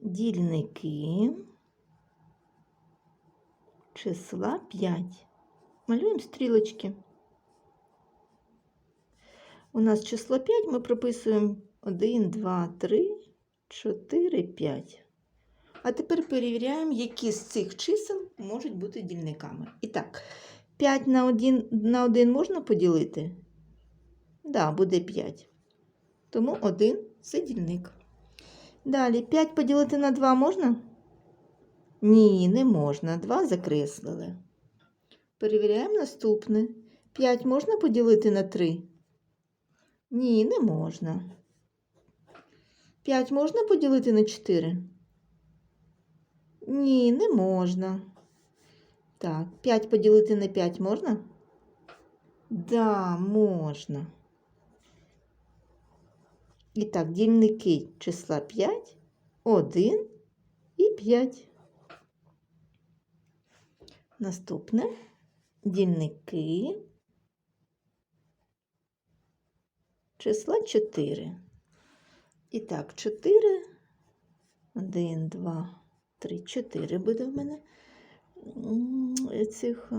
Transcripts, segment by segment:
дільники числа 5. Малюємо стрілочки. У нас число 5 ми прописуємо 1, 2, 3, 4, 5. А тепер перевіряємо, які з цих чисел можуть бути дільниками. І так, 5 на 1, на 1 можна поділити? Так, да, буде 5. Тому 1 це дільник. Далі 5 поділити на 2 можна? Ні, не можна. 2 закреслили. Перевіряємо наступне. 5 можна поділити на 3? Ні, не можна. 5 можна поділити на 4? Ні, не можна. Так, 5 поділити на 5 можна? Да, можна. І так, дільники числа 5, 1 і 5. Наступне дільники числа 4. І так, 4, 1, 2, 3, 4 буде в мене цих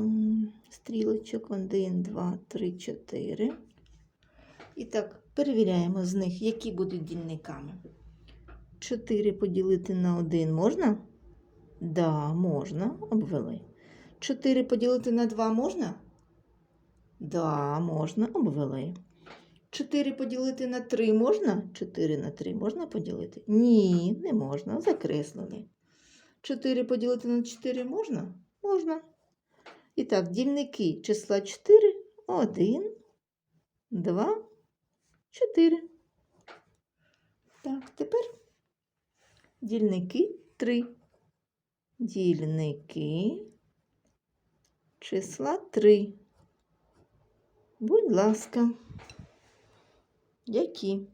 стрілочок. 1, 2, 3, 4. І так, перевіряємо з них, які будуть дільниками. 4 поділити на 1 можна? Да, можна, обвели. 4 поділити на 2 можна? Да, можна, обвели. 4 поділити на 3 можна? 4 на 3 можна поділити? Ні, не можна, закреслили. 4 поділити на 4 можна? Можна. І так, дільники числа 4, 1, 2, 4. Так, тепер дільники 3. Дільники числа 3. Будь ласка. Які?